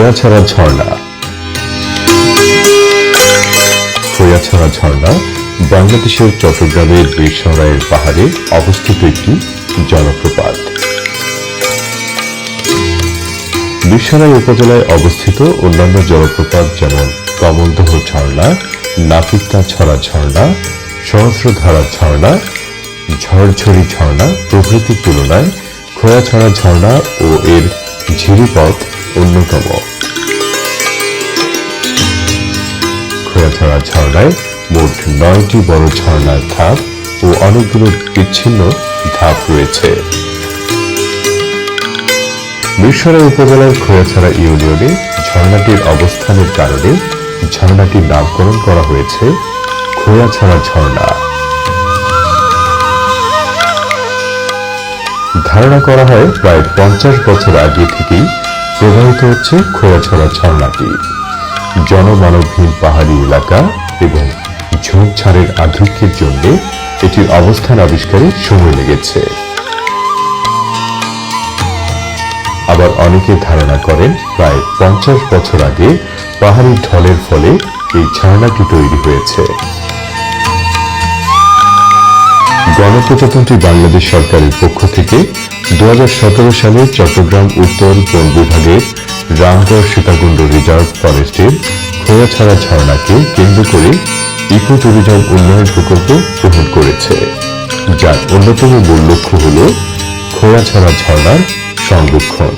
খোয়াছড়া ঝর্ণা। খোয়াছড়া ঝর্ণা বাংলাদেশের চট্টগ্রামের বেসরাইয়ের পাহাড়ে অবস্থিত একটি জলপ্রপাত। বিশ্বরাই উপজেলায় অবস্থিত অন্যান্য জলপ্রপাত যেমন কমলদহ ঝর্ণা নাপিতা ছড়া ঝর্ণা, সহস্রধারা ঝর্ণা ঝড়ঝড়ি ঝর্ণা প্রভৃতির তুলনায় খোয়াছড়া ঝর্ণা ও এর ঝিরিপথ অন্যতম। খোয়াছড়া ঝর্ণায় মোট নয়টি বড় ঝর্ণার ধাপ ও অনেকগুলো বিচ্ছিন্ন ধাপ রয়েছে। মিরসরাই উপজেলার খোয়াছড়া ইউনিয়নে ঝর্ণাটির অবস্থানের কারণে ঝর্ণাটির নামকরণ করা হয়েছে খোয়াছড়া ঝর্ণা। ধারণা করা হয় প্রায় পঞ্চাশ বছর আগে থেকেই প্রবাহিত হচ্ছে খোয়াছড়া ঝর্ণাটি জনমানবহীন পাহাড়ি এলাকা এবং ঝোপঝাড়ের আধিক্যের জন্য এটির অবস্থান আবিষ্কারে সময় লেগেছে। আবার অনেকে ধারণা করেন প্রায় পঞ্চাশ বছর আগে পাহাড়ি ঢলের ফলে এই ঝর্ণাটি তৈরি হয়েছে। গণপ্রজাতন্ত্রী বাংলাদেশ সরকারের পক্ষ থেকে দু হাজার সতেরো সালে চট্টগ্রাম উত্তর বন বিভাগের রামগড় সীতাকুণ্ড রিজার্ভ ফরেস্টের খোয়াছড়া ঝর্ণাকে কেন্দ্র করে ইকো ট্যুরিজম উন্নয়ন প্রকল্প গ্রহণ করেছে। যার অন্যতম মূল লক্ষ্য হল খোয়াছড়া ঝর্ণার সংরক্ষণ।